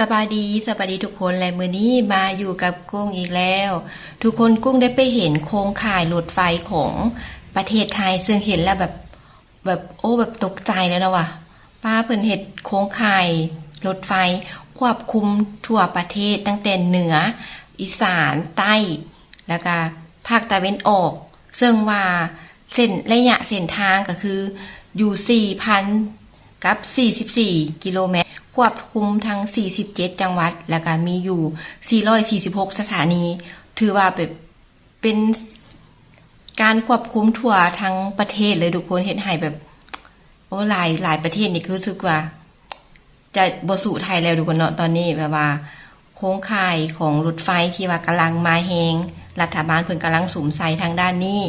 สบายดีสบายดีทุกคนและมือนี้มาอยู่กับกุ้งอีกแล้ว ทุกคนกุ้งได้ไปเห็นโครงข่ายรถไฟของประเทศไทย ซึ่งเห็นแล้วแบบแบบโอ้แบบตกใจแล้วนะว่ะป้าเพิ่นเห็ดโครงข่ายรถไฟ ควบคุมทั่วประเทศตั้งแต่เหนือ อีสานใต้ แล้วก็ภาคตะวันออก ซึ่งว่าเส้นระยะเส้นทางก็คืออยู่4,000 กับ 44 กิโลเมตร ควบคุมทั้ง 47 จังหวัด แล้วก็มีอยู่ 446 สถานี ถือว่าเป็นเป็นการควบคุมทั่วทั้งประเทศเลยทุกคนเห็นให้แบบ โอ้หลายหลายประเทศนี่คือสึกว่า จะบสู่ไทยแล้วทุกคนเนาะตอนนี้แบบว่า โครงข่ายของรถไฟที่ว่ากำลังมาแหงรัฐบาลเพิ่นกำลังสุมใส่ทางด้านนี้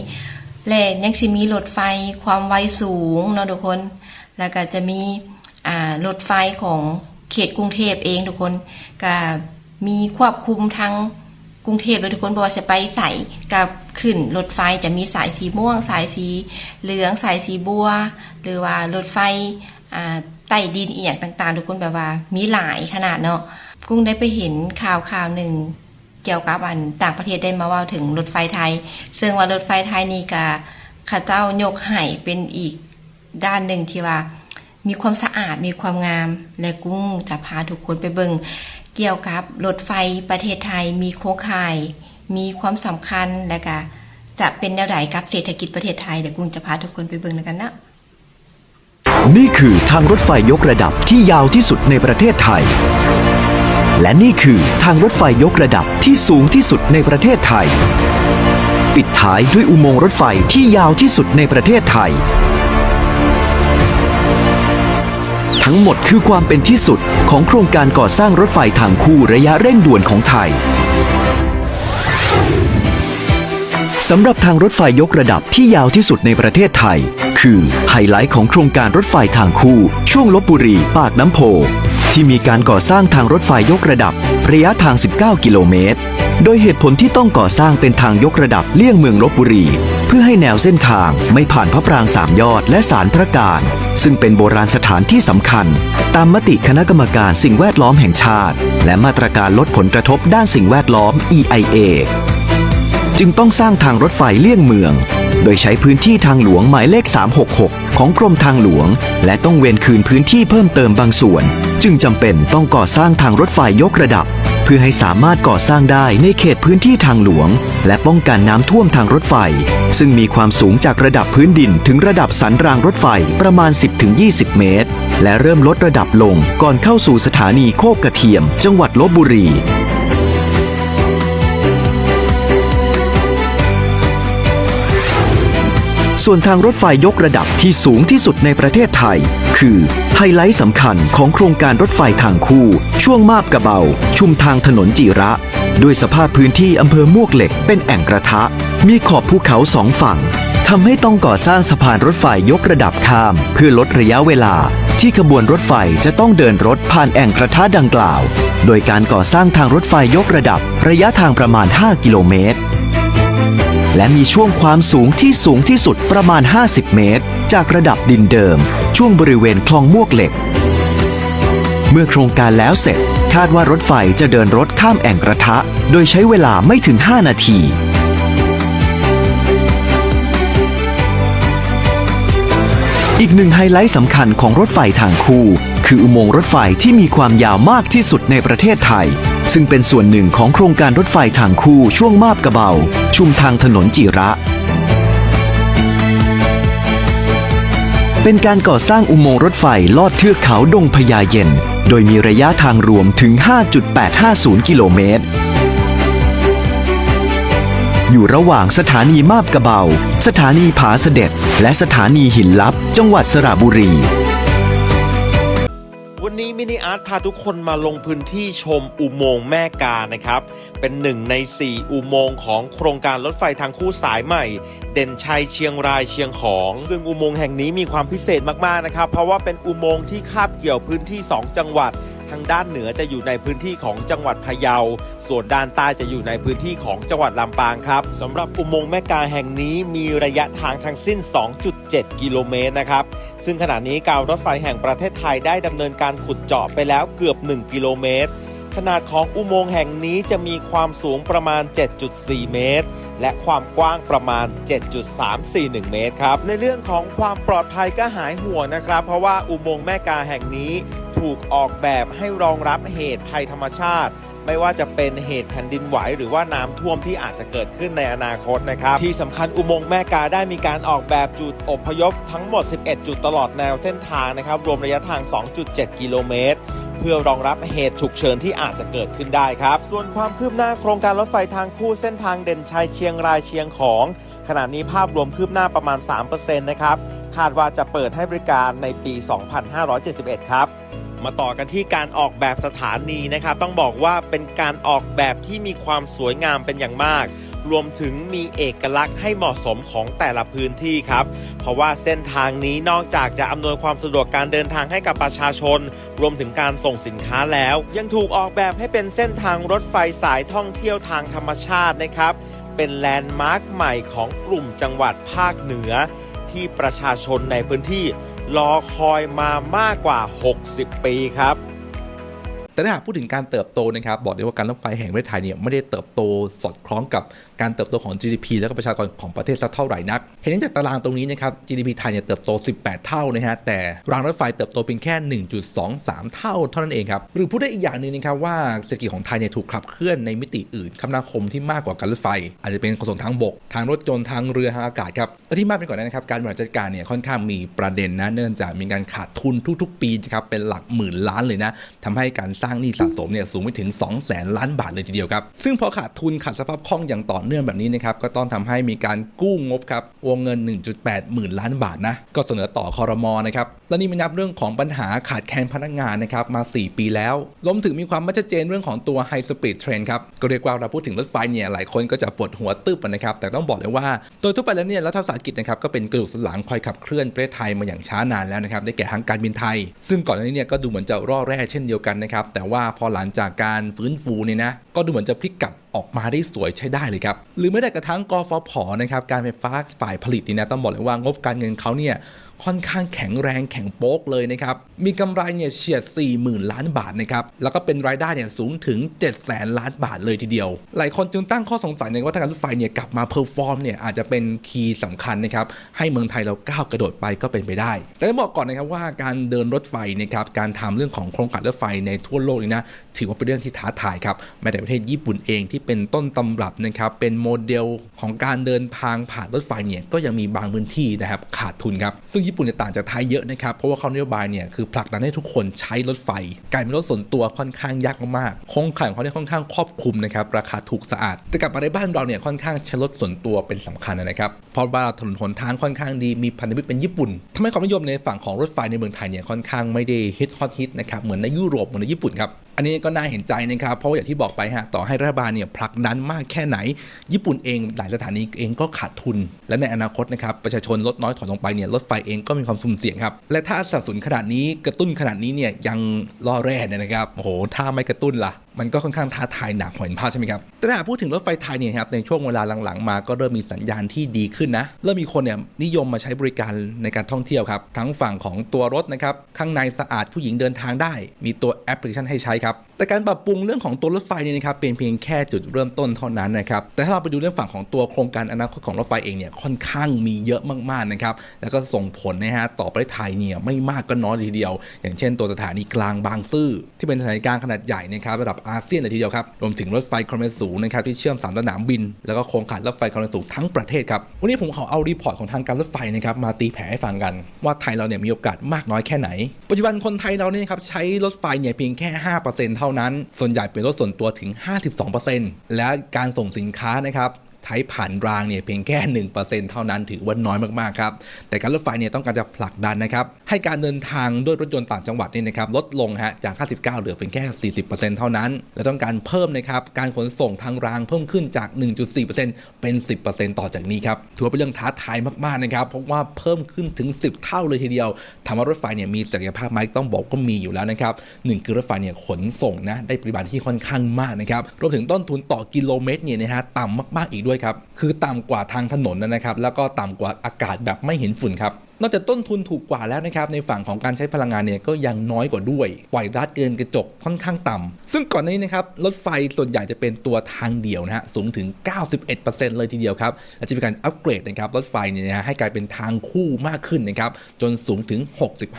และยังสิมีรถไฟความไวสูงเนาะทุกคน แล้วก็จะมีรถไฟของเขตกรุงเทพเองทุกคนก็มีควบคุมทั้งกรุงเทพเลยทุกคนบอกว่าจะไปใส่กับขึ้นรถไฟจะมีสายสีม่วง สายสีเหลือง สายสีบัว หรือว่ารถไฟใต้ดินอีกอย่างต่าง ๆ ทุกคนแบบว่า มีหลายขนาดเนาะกุ้งได้ไปเห็นข่าวข่าวหนึ่งเกี่ยวกับอันต่างประเทศได้มาว่าถึงรถไฟไทย ซึ่งว่ารถไฟไทยนี่ก็ข้าเจ้ายกให้เป็นอีก ด้านหนึ่งที่ว่า มีความสะอาดมีความงาม และกุ้งจะพาทุกคนไปเบิงเกี่ยวกับรถไฟประเทศไทย มีโครงข่าย มีความสำคัญและก็จะเป็นแนวไหนกับเศรษฐกิจประเทศไทยเดี๋ยวกุ้งจะพาทุกคนไปเบิงแล้วกันนะนี่คือทางรถไฟยกระดับที่ยาวที่สุดในประเทศไทย และนี่คือทางรถไฟยกระดับที่สูงที่สุดในประเทศไทย ปิดท้ายด้วยอุโมงค์รถไฟที่ยาวที่สุดในประเทศไทย ทั้งหมดคือความเป็นที่สุดของโครงการก่อสร้างรถไฟทางคู่ระยะเร่งด่วนของไทยสำหรับทางรถไฟยกระดับที่ยาวที่สุดในประเทศไทย คือไฮไลท์ของโครงการรถไฟทางคู่ ช่วงลบบุรี ปากน้ำโพ ที่มีการก่อสร้างทางรถไฟยกระดับ ระยะทาง 19 กิโลเมตร โดยเหตุผลที่ต้องก่อสร้างเป็นทางยกระดับเลี่ยงเมืองลบบุรี เพื่อให้แนวเส้นทางไม่ผ่านพระปรางสามยอดและสารพระการ ซึ่งเป็นโบราณสถานที่สำคัญ ตามมติคณะกรรมการสิ่งแวดล้อมแห่งชาติ และมาตรการลดผลกระทบด้านสิ่งแวดล้อม EIA จึงต้องสร้างทางรถไฟเลี่ยงเมือง โดยใช้พื้นที่ทางหลวงหมายเลข 366 ของกรมทางหลวง และต้องเวนคืนพื้นที่เพิ่มเติมบางส่วน จึงจำเป็นต้องก่อสร้างทางรถไฟยกระดับ เพื่อให้สามารถก่อสร้างได้ในเขตพื้นที่ทางหลวง และป้องกันน้ำท่วมทางรถไฟ ซึ่งมีความสูงจากระดับพื้นดินถึงระดับสันรางรถไฟประมาณ 10-20 เมตร และเริ่มลดระดับลงก่อนเข้าสู่สถานีโคกกระเทียม จังหวัดลบบุรี ส่วนทางรถไฟยกระดับที่สูงที่สุดในประเทศไทย คือไฮไลท์สำคัญของโครงการรถไฟทางคู่ ช่วงมาบกระเบา ชุมทางถนนจิระ ด้วยสภาพพื้นที่อำเภอมวกเหล็กเป็นแอ่งกระทะ มีขอบภูเขาสองฝั่งทำให้ต้องก่อสร้างสะพานรถไฟยกระดับข้าม เพื่อลดระยะเวลาที่ขบวนรถไฟจะต้องเดินรถผ่านแอ่งกระทะดังกล่าว โดยการก่อสร้างทางรถไฟยกระดับระยะทางประมาณ 5 กิโลเมตร และมีช่วงความสูงที่สูงที่สุดประมาณ 50 เมตร จากระดับดินเดิม ช่วงบริเวณคลองมวกเหล็ก เมื่อโครงการแล้วเสร็จคาดว่ารถไฟจะเดินรถข้ามแอ่งกระทะ โดยใช้เวลาไม่ถึง 5 นาที อีกหนึ่งไฮไลท์สำคัญของรถไฟทางคู่ คืออุโมงค์รถไฟที่มีความยาวมากที่สุดในประเทศไทย ซึ่งเป็นส่วนหนึ่งของโครงการรถไฟทางคู่ช่วงมาบกระเบา ชุมทางถนนจิระ เป็นการก่อสร้างอุโมงค์รถไฟลอดเทือกเขาดงพญาเย็น โดยมีระยะทางรวมถึง 5.850 กิโลเมตร อยู่ระหว่างสถานีมาบกระเบา สถานีผาเสด็จ และสถานีหินลับ จังหวัดสระบุรี นนี้มินิอาร์ตพาทุกคนมาลงพื้นที่ชมอุโมงค์แม่กานะครับ เป็นหนึ่งใน 4 อุโมงค์ของโครงการรถไฟทางคู่สายใหม่ เด่นชัยเชียงรายเชียงของ ซึ่งอุโมงค์แห่งนี้มีความพิเศษมากๆนะครับ เพราะว่าเป็นอุโมงค์ที่คาบเกี่ยวพื้นที่ 2 จังหวัด ทางด้านเหนือจะอยู่ในพื้นที่ของจังหวัดพะเยา ส่วนด้านใต้จะอยู่ในพื้นที่ของจังหวัดลำปางครับสำหรับอุโมงค์แม่กาแห่งนี้มีระยะทางทั้งสิ้น 2.7 กิโลเมตรนะครับ ซึ่งขณะนี้การรถไฟแห่งประเทศไทยได้ดำเนินการขุดเจาะไปแล้วเกือบ 1 กิโลเมตร ขนาดของอุโมงค์แห่งนี้จะมีความสูงประมาณ 7.4 เมตร และความกว้างประมาณ 7.341 เมตรครับ ในเรื่องของความปลอดภัยก็หายห่วงนะครับ เพราะว่าอุโมงค์แม่กาแห่งนี้ถูกออกแบบให้รองรับเหตุภัยธรรมชาติไม่ว่าจะเป็นเหตุแผ่นดินไหวหรือว่าน้ำท่วมที่อาจจะเกิดขึ้นในอนาคตนะครับ ที่สำคัญอุโมงค์แม่กาได้มีการออกแบบจุดอพยพทั้งหมด 11 จุดตลอดแนวเส้นทางนะครับ รวมระยะทาง 2.7 กิโลเมตร เพื่อรองรับเหตุฉุกเฉินที่อาจจะเกิดขึ้นได้ครับ ส่วนความคืบหน้าโครงการรถไฟทางคู่เส้นทางเด่นชัยเชียงรายเชียงของ ขณะนี้ภาพรวมคืบหน้าประมาณ 3%นะครับคาดว่าจะเปิดให้บริการในปี 2571 ครับมาต่อกันที่การออกแบบสถานีนะครับ ต้องบอกว่าเป็นการออกแบบที่มีความสวยงามเป็นอย่างมาก รวมถึงมีเอกลักษณ์ให้เหมาะสมของแต่ละพื้นที่ครับ เพราะว่าเส้นทางนี้นอกจากจะอำนวยความสะดวกการเดินทางให้กับประชาชน รวมถึงการส่งสินค้าแล้ว ยังถูกออกแบบให้เป็นเส้นทางรถไฟสายท่องเที่ยวทางธรรมชาตินะครับ เป็นแลนด์มาร์คใหม่ของกลุ่มจังหวัดภาคเหนือ ที่ประชาชนในพื้นที่รอคอยมามากกว่า 60 ปีครับแต่ถ้าหากพูดถึงการเติบโตนะครับ บอกได้ว่าการรถไฟแห่งประเทศไทยเนี่ยไม่ได้เติบโตสอดคล้องกับ การเติบโตของ GDP แล้วก็ประชากรของประเทศสักเท่าไหร่นัก เห็นได้จากตารางตรงนี้นะครับ GDP ไทยเนี่ยเติบโต 18 เท่านะฮะแต่รางรถไฟเติบโตเพียงแค่ 1.23 เท่าเท่านั้นเองครับหรือพูดได้อีกอย่างหนึ่งนะครับว่าเศรษฐกิจของไทยเนี่ยถูกขับเคลื่อนในมิติอื่นคมนาคมที่มากกว่าการรถไฟ อาจจะเป็นขนส่งทางบก ทางรถยนต์ทางเรือทางอากาศครับและที่มากไปกว่านั้นนะครับการบริหารจัดการเนี่ยค่อนข้างมีประเด็นนะเนื่องจากมีการขาดทุนทุกๆ ปีนะครับเป็นหลักหมื่นล้านเลยนะทำให้การสร้างหนี้สะสมเนี่ยสูงไปถึง 2 0 0แสนล้านบาทเลยทีเดียวครับซึ่งพอขาดทุนขาดสภาพคล่องอย่างต่อเนื่องแบบนี้นะครับก็ต้องทำให้มีการกู้งบครับวงเงิน 1.8 หมื่นล้านบาทนะก็เสนอต่อคอรมอนะครับและนี่ไม่นับเรื่องของปัญหาขาดแคลนพนักงานนะครับมา 4 ปีแล้วรวมถึงมีความไม่ชัดเจนเรื่องของตัว High Speed Train ครับก็เรียกว่าเราพูดถึงรถไฟเนี่ยหลายคนก็จะปวดหัวตึบนะครับแต่ต้องบอกเลยว่าโดยทั่วไปแล้วเนี่ยรัฐวิสาหกิจนะครับก็เป็นกระดูกสันหลังคอยขับเคลื่อนประเทศไทยมาอย่างช้านานแล้วนะครับได้แก่ทางการบินไทย ซึ่งก่อนหน้านี้เนี่ยก็ดูเหมือนจะร่อแร่เช่นเดียวกันนะครับแต่ว่าพอหลังจากการฟื้นฟูเนี่ยนะก็ดูเหมือนจะพลิกกลับ ออกมาได้สวยใช้ได้เลยครับ หรือไม่ได้กระทั่งกฟผนะครับการไฟฟ้าฝ่ายผลิตนี่นะต้องบอกเลยว่างบการเงินเขาเนี่ยค่อนข้างแข็งแรงแข็งโป๊กเลยนะครับ มีกำไรเนี่ยเฉียด 40,000 ล้านบาทนะครับ แล้วก็เป็นรายได้เนี่ยสูงถึง 7 0 0แสนล้านบาทเลยทีเดียว หลายคนจึงตั้งข้อสงสัยในว่าทางการรถไฟเนี่ยกลับมาเพอร์ฟอร์มเนี่ยอาจจะเป็นคีย์สำคัญนะครับ ให้เมืองไทยเราก้าวกระโดดไปก็เป็นไปได้ แต่ต้องบอกก่อนนะครับว่าการเดินรถไฟนะครับ การทำเรื่องของโครงการรถไฟในทั่วโลกนี่นะ ถือว่าเป็นเรื่องที่ท้าทายครับแม้แต่ประเทศญี่ปุ่นเองที่เป็นต้นตำรับนะครับเป็นโมเดลของการเดินทางผ่านรถไฟเนี่ยก็ยังมีบางพื้นที่นะครับขาดทุนครับซึ่งญี่ปุ่นเนี่ยต่างจากไทยเยอะนะครับเพราะว่าเขานโยบายเนี่ยคือผลักดันให้ทุกคนใช้รถไฟกลายเป็นรถส่วนตัวค่อนข้างยากมากๆโครงข่ายของเขาเนี่ยค่อนข้างครอบคลุมนะครับราคาถูกสะอาด แต่กลับมาในบ้านเราเนี่ยค่อนข้างใช้รถส่วนตัวเป็นสำคัญนะครับเพราะว่าถนนหนทางค่อนข้างดีมีพันธมิตรเป็นญี่ปุ่นทำให้ความนิยมในฝั่งของรถไฟในเมืองไทยเนี่ยค่อนข้างไม่ได้ฮิตฮอตฮิตนะครับเหมือนในยุโรปเหมือนในญี่ปุ่นครับ อันนี้ก็น่าเห็นใจนะครับ เพราะอย่างที่บอกไปฮะต่อให้รัฐบาลเนี่ยผลักดันมากแค่ไหน ญี่ปุ่นเองหลายสถานีเองก็ขาดทุน และในอนาคตนะครับประชาชนลดน้อยถอยลงไปเนี่ยรถไฟเองก็มีความสุ่มเสี่ยงครับและถ้าสับสนขนาดนี้กระตุ้นขนาดนี้เนี่ยยังล่อแร่เนี่ยนะครับโอ้โหถ้าไม่กระตุ้นล่ะมันก็ค่อนข้างท้าทายหนักพอเห็นภาพใช่ไหมครับ แต่ถ้าพูดถึงรถไฟไทยเนี่ยครับในช่วงเวลาหลังๆ มาก็เริ่มมีสัญญาณที่ดีขึ้นนะ เริ่มมีคนเนี่ยนิยมมาใช้บริการในการท่องเที่ยวครับ ทั้งฝั่งของตัวรถนะครับ ข้างในสะอาดผู้หญิงเดินทางได้ มีตัวแอปพลิเคชันให้ใช้ครับ แต่การปรับปรุงเรื่องของตัวรถไฟเนี่ยนะครับเป็นเพียงแค่จุดเริ่มต้นเท่านั้นนะครับแต่ถ้าเราไปดูเรื่องฝั่งของตัวโครงการอนาคตของรถไฟเองเนี่ยค่อนข้างมีเยอะมากๆนะครับแล้วก็ส่งผลนะฮะต่อประเทศไทยเนี่ยไม่มากก็น้อยทีเดียว อย่างเช่น ตัวสถานีกลางบางซื่อที่เป็นสถานีกลางขนาดใหญ่นะครับระดับอาเซียนเลยทีเดียวครับรวมถึงรถไฟความเร็วสูงนะครับที่เชื่อมสามสนามบิน แล้วก็โครงข่ายรถไฟความเร็วสูงทั้งประเทศครับวันนี้ผมขอเอารีพอร์ตของทางการรถไฟนะครับมาตีแผ่ให้ฟังกัน ว่าไทยเราเนี่ยมีโอกาสมากน้อยแค่ไหน ปัจจุบันคนไทยเราเนี่ยครับใช้รถไฟเนี่ยเพียงแค่ 5%เท่านั้น ส่วนใหญ่เป็นรถส่วนตัวถึง 52%และการส่งสินค้านะครับ ใช้ผ่านรางเนี่ยเพียงแค่ 1%เท่านั้นถือว่าน้อยมากๆครับ แต่การรถไฟเนี่ยต้องการจะผลักดันนะครับ ให้การเดินทางด้วยรถยนต์ต่างจังหวัดนี่นะครับลดลงฮะจาก 59 เหลือเพียงแค่ 40%เท่านั้น และต้องการเพิ่มนะครับการขนส่งทางรางเพิ่มขึ้นจาก 1.4%เป็น 10%ต่อจากนี้ครับถือว่าเป็นเรื่องท้าทายมากๆนะครับเพราะว่าเพิ่มขึ้นถึง 10 เท่าเลยทีเดียวถามว่ารถไฟเนี่ยมีศักยภาพไหมต้องบอกก็มีอยู่แล้วนะครับหนึ่งคือรถไฟเนี่ยขนส่งนะได้ปริมาณที่ค่อนข้างมากนะครับรวมถึงต้นทุนต่อกิโลเมตรเนี่ยนะฮะต่ำมากๆอีกด้วยครับ คือต่ำกว่าทางถนนนะครับ แล้วก็ต่ำกว่าอากาศแบบไม่เห็นฝุ่นครับ นอกจากต้นทุนถูกกว่าแล้วนะครับในฝั่งของการใช้พลังงานเนี่ยก็ยังน้อยกว่าด้วย ปล่อยรัดเกินกระจกค่อนข้างต่ำซึ่งก่อนหน้านี้นะครับรถไฟส่วนใหญ่จะเป็นตัวทางเดี่ยวนะฮะสูงถึง 91%เลยทีเดียวครับและจะมีการอัปเกรดนะครับรถไฟเนี่ยนะฮะให้กลายเป็นทางคู่มากขึ้นนะครับจนสูงถึง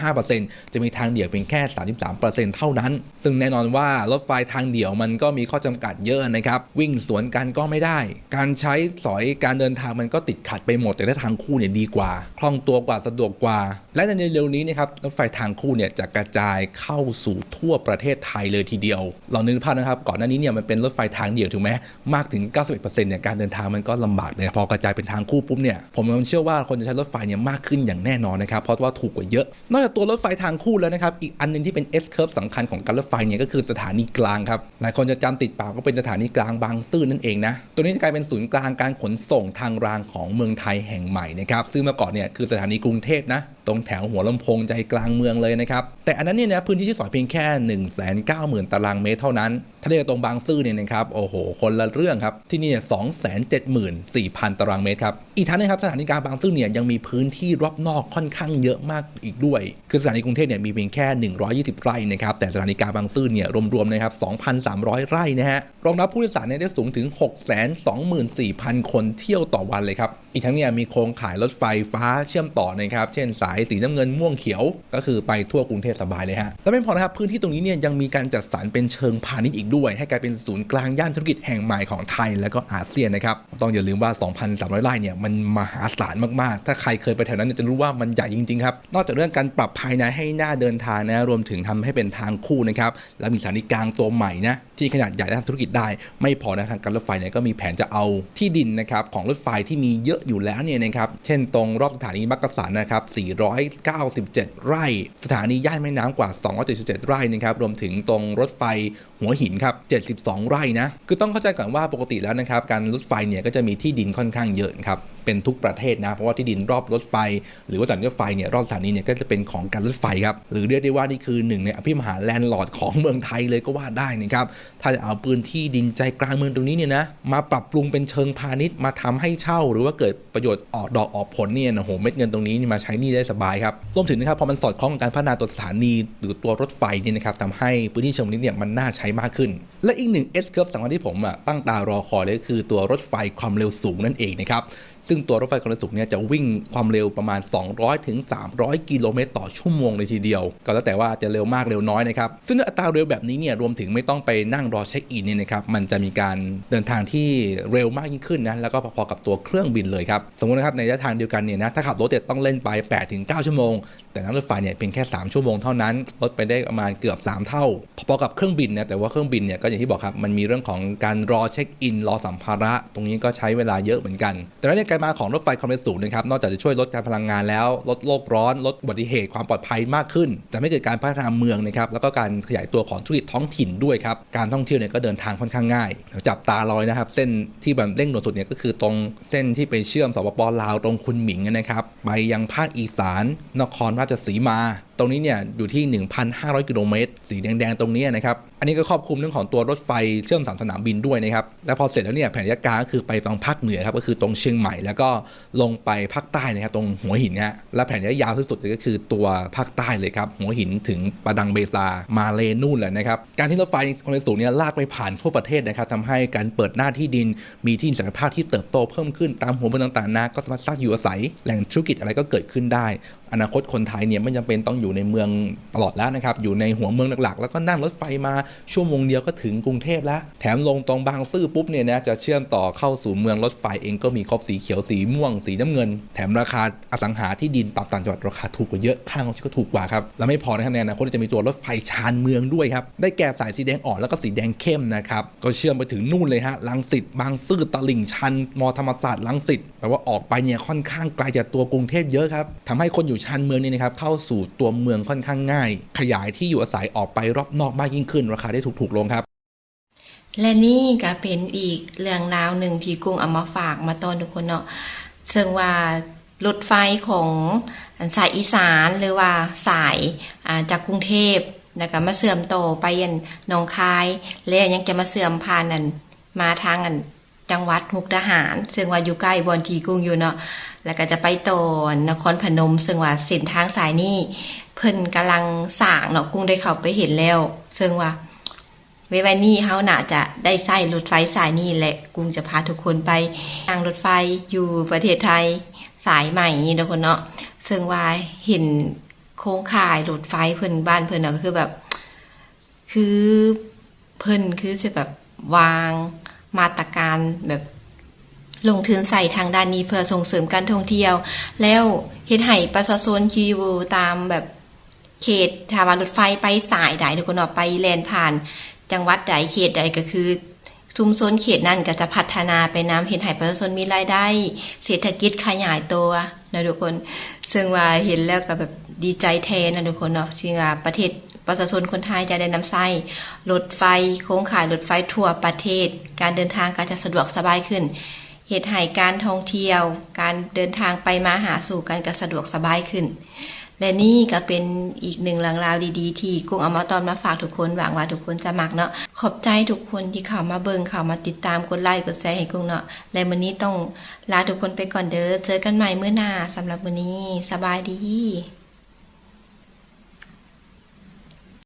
65%จะมีทางเดี่ยวเพียงแค่ 33%เท่านั้น ซึ่งแน่นอนว่ารถไฟทางเดี่ยวมันก็มีข้อจำกัดเยอะนะครับวิ่งสวนกันก็ไม่ได้ การใช้สอยการเดินทางมันก็ติดขัดไปหมดแต่ถ้าทางคู่เนี่ยดีกว่าคล่องตัวกว่าสะดวกกว่า และในเร็วๆนี้นะครับรถไฟทางคู่เนี่ยจะกระจายเข้าสู่ทั่วประเทศไทยเลยทีเดียวลองนึกภาพนะครับก่อนหน้านี้เนี่ยมันเป็นรถไฟทางเดี่ยวถูกไหมมากถึง 91%เนี่ยการเดินทางมันก็ลำบากเลยพอกระจายเป็นทางคู่ปุ๊บเนี่ยผมเชื่อว่าคนจะใช้รถไฟเนี่ยมากขึ้นอย่างแน่นอนนะครับเพราะว่าถูกกว่าเยอะ นอกจากตัวรถไฟทางคู่แล้วนะครับอีกอันหนึงที่เป็น S curve สำคัญของการรถไฟเนี่ยก็คือสถานีกลางครับหลายคนจะจำติดปากว่าเป็นสถานีกลางบางซื่อนั่นเองนะตัวนี้จะกลายเป็นศูนย์กลางการขนส่งทางรางของเมืองไทยแห่งใหม่นะครับซึ่งเมื่อก่อนเนี่ยคือสถานีกรุงเทพนะ ตรงแถวหัวลำโพงใจกลางเมืองเลยนะครับ แต่อันนั้นเนี่ยนะพื้นที่ที่สอยเพียงแค่ 1 9 0 0 0 0 ตารางเมตรเท่านั้น ถ้าเทียกตรงบางซื่อเนี่ยนะครับ โอ้โห คนละเรื่องครับ ที่นี่274,000ตารางเมตรครับ อีกทั้งนะครับสถานีกลางบางซื่อเนี่ยยังมีพื้นที่รอบนอกค่อนข้างเยอะมากอีกด้วย คือสถานีกรุงเทพเนี่ยมีเพียงแค่ 120 ไร่นะครับ แต่สถานีกลางบางซื่อเนี่ยรวมๆนะครับ 2,300 ไร่นะฮะ รองรับผู้โดยสารเนี่ยได้สูงถึง 624,000 คนเที่ยวต่อวันเลยครับ อีกทั้งเนี่ยมีโครงข่ายรถไฟฟ้าเชื่อมต่อนะครับ เช่นสายสีน้ำเงินม่วงเขียว ก็คือไปทั่วกรุงเทพสบายเลยฮะแล้วไม่พอนะครับพื้นที่ตรงนี้เนี่ยยังมีการจัดสรรเป็นเชิงพาณิชย์อีกด้วย ให้กลายเป็นศูนย์กลางย่านธุรกิจแห่งใหม่ของไทยและก็อาเซียนนะครับต้องอย่าลืมว่า 2,300 ไร่เนี่ยมันมหาศาลมากๆ ถ้าใครเคยไปแถวนั้นจะรู้ว่ามันใหญ่จริงๆครับนอกจากเรื่องการปรับภายในให้หน้าเดินทางนะรวมถึงทำให้เป็นทางคู่นะครับและมีสถานีกลางตัวใหม่นะที่ขนาดใหญ่ด้านธุรกิจได้ ไม่พอนะทางการรถไฟเนี่ยก็มีแผนจะเอาที่ดินนะครับของรถไฟที่มีเยอะอยู่แล้วเนี่ยนะครับเช่นตรงรอบสถานีมักกะสันนะครับ497 ไร่ สถานีย่านแม่น้ำกว่า 277 ไร่นะครับ รวมถึงตรงรถไฟ หัวหินครับ 72 ไร่นะ คือต้องเข้าใจก่อนว่าปกติแล้วนะครับ การรถไฟเนี่ยก็จะมีที่ดินค่อนข้างเยอะครับ เป็นทุกประเทศนะ เพราะว่าที่ดินรอบรถไฟ หรือว่าสถานีรถไฟเนี่ยรอบสถานีเนี่ยก็จะเป็นของการรถไฟครับ หรือเรียกได้ว่านี่คือหนึ่งในอภิมหาแลนด์ลอร์ดของเมืองไทยเลยก็ว่าได้นะครับ ถ้าจะเอาปืนที่ดินใจกลางเมืองตรงนี้เนี่ยนะ มาปรับปรุงเป็นเชิงพาณิชย์มาทำให้เช่า หรือว่าเกิดประโยชน์ออกดอกออกผลเนี่ยนะโหเม็ดเงินตรงนี้มาใช้หนี่ได้สบายครับ รวมถึงนะครับพอมันสอดคล้องกับการพัฒนาตัวสถานีหรือตัวรถไฟเนี่ยนะครับทำให้พื้นที่เชิงพาณิชย์เนี่ยมันน่าใช้มากขึ้น และอีกหนึ่ง S curve สำคัญที่ผมอะตั้งตารอคอยเลยก็คือตัวรถไฟความเร็วสูงนั่นเองนะครับ ซึ่งตัวรถไฟความเร็วสูงเนี่ยจะวิ่งความเร็วประมาณ 200ถึง300 กิโลเมตรต่อชั่วโมงเลยทีเดียว ก็แล้วแต่ว่าจะเร็วมากเร็วน้อยนะครับ ซึ่งอัตราเร็วแบบนี้เนี่ยรวมถึงไม่ต้องไปนั่งรอเช็คอินเนี่ยนะครับมันจะมีการเดินทางที่เร็วมากยิ่งขึ้นนะแล้วก็พอๆกับตัวเครื่องบินเลยครับสมมตินะครับในระยะทางเดียวกันเนี่ยนะถ้าขับรถเนี่ยต้องเล่นไป8ถึง9ชั่วโมง แต่นั่งรถไฟเนี่ยเพียงแค่ 3 ชั่วโมงเท่านั้นลดไปได้ประมาณเกือบ 3 เท่าพอๆกับเครื่องบินนะแต่ว่าเครื่องบินเนี่ยก็อย่างที่บอกครับมันมีเรื่องของการรอเช็คอินรอสัมภาระ ตรงนี้ก็ใช้เวลาเยอะเหมือนกัน แต่แล้วเนี่ยการมาของรถไฟความเร็วสูงนะครับนอกจากจะช่วยลดการพลังงานแล้ว ลดโลกร้อน ลดอุบัติเหตุความปลอดภัยมากขึ้น จะไม่เกิดการพัฒนาเมืองนะครับแล้วก็การขยายตัวของธุรกิจท้องถิ่นด้วยครับการท่องเที่ยวเนี่ยก็เดินทางค่อนข้างง่ายจับตาลอยนะครับ เส้นที่แบบเร่งด่วนสุดเนี่ยก็คือตรงเส้นที่ไปเชื่อมสปปลาวตรงคุนหมิงนะครับไปยังภาคอีสาน นครราชสีมา ตรงนี้เนี่ยอยู่ที่ 1,500 กิโลเมตร สีแดงๆ ตรงนี้นะครับ อันนี้ก็ครอบคลุมเรื่องของตัวรถไฟเชื่อมสามสนามบินด้วยนะครับ และพอเสร็จแล้วเนี่ยแผนระยะการก็คือไปตรงภาคเหนือครับ ก็คือตรงเชียงใหม่ แล้วก็ลงไปภาคใต้นะครับ ตรงหัวหินฮะ และแผนระยะยาวที่สุดก็คือตัวภาคใต้เลยครับ หัวหินถึงปะดังเบซา มาเลนู่นแหละนะครับ การที่รถไฟความเร็วสูงเนี่ยลากไปผ่านทั่วประเทศนะครับทำให้การเปิดหน้าที่ดิน มีที่ดินศักยภาพที่เติบโตเพิ่มขึ้นตามหัวเมืองต่างๆนะก็สามารถสร้างอยู่อาศัย แหล่งธุรกิจอะไรก็เกิดขึ้นได้อนาคตคนไทยเนี่ยไม่จำเป็นต้องอยู่ในเมืองตลอดแล้วนะครับ อยู่ในหัวเมืองหลักๆ แล้วก็นั่งรถไฟมาชั่วโมงเดียวก็ถึงกรุงเทพแล้ว แถมลงตรงบางซื่อปุ๊บเนี่ยนะจะเชื่อมต่อเข้าสู่เมืองรถไฟเองก็มีครบสีเขียวสีม่วงสีน้ำเงิน แถมราคาอสังหาที่ดินตามต่างจังหวัดราคาถูกกว่าเยอะค่าของชีพก็ถูกกว่าครับ แล้วไม่พอนะครับในอนาคตจะมีตัวรถไฟชานเมืองด้วยครับ ได้แก่สายสีแดงอ่อนแล้วก็สีแดงเข้มนะครับ ก็เชื่อมไปถึงนู่นเลยฮะลังสิตบางซื่อตลิ่งชัน มอธรรมศาสตร์ลังสิตแปลว่าออกไปเนี่ยค่อนข้างไกลจากตัวกรุงเทพเยอะครับทำให้คนอยู่ชานเมืองนี่นะครับเข้าสู่ตัวเมืองค่อนข้างง่าย ขยายที่อยู่อาศัยออกไปรอบนอกมากยิ่งขึ้น ราคาได้ถูกๆลงครับ และนี่ก็เป็นอีกเรื่องราวหนึ่งที่กุ้งเอามาฝากมาตอนทุกคนเนาะซึ่งว่ารถไฟของสายอีสานหรือว่าสายาจากกรุงเทพแล้วก็มาเสื่อมโตไปยันหนองคาย และยังจะมาเสื่อมผ่านนั่นมาทางอัน จังหวัดมุกดาหาร ซึ่งว่าอยู่ใกล้บอนทีกุ้งอยู่เนาะแล้วก็จะไปตอนนครพนม ซึ่งว่าเส้นทางสายนี้เพิ่นกำลังสร้างเนาะกุ้งได้เข้าไปเห็นแล้ว ซึ่งว่าเวไวนี่เฮาน่าจะได้ใส่รถไฟสายนี้แหละกุ้งจะพาทุกคนไปทางรถไฟอยู่ประเทศไทยสายใหม่นี่ทุกคนเนาะซึ่งว่าเห็นโครงข่ายรถไฟเพิ่นบ้านเพิ่นเนาะก็คือแบบ คือเพิ่นคือจะแบบวาง มาตรการแบบลงทุนใส่ทางด้านนี้เพื่อส่งเสริมการท่องเที่ยว แล้วเฮ็ดให้ประชาชนที่อยู่ตามแบบเขตถ้าวารถไฟไปสายใดทุกคนเนาะไปแลนผ่าน จังหวัดใดเขตใดก็คือชุมชนเขตนั่นก็จะพัฒนาไปน้ำเห็นให้ประชาชนมีรายได้ เศรษฐกิจขยายตัวนะทุกคน ซึ่งว่าเห็นแล้วก็แบบดีใจแทนนะทุกคนเนาะที่ว่าประเทศ ประชาชนคนไทยจะได้นำไส้รถไฟโค้งข่ายรถไฟทั่วประเทศ การเดินทางก็จะสะดวกสบายขึ้นเหตุให้การท่องเที่ยว การเดินทางไปมาหาสู่กันก็สะดวกสบายขึ้น และนี่ก็เป็นอีกหนึ่งเรื่องราวดีๆ ที่กุ้งเอามาตอนมาฝากทุกคนหวังว่าทุกคนจะมักเนาะขอบใจทุกคนที่เข้ามาเบิ่งเข้ามาติดตามกดไลค์กดแชร์ให้กุ้งเนาะและวันนี้ต้องลาทุกคนไปก่อนเด้อเจอกันใหม่เมื้อหน้าสำหรับวันนี้สบายดี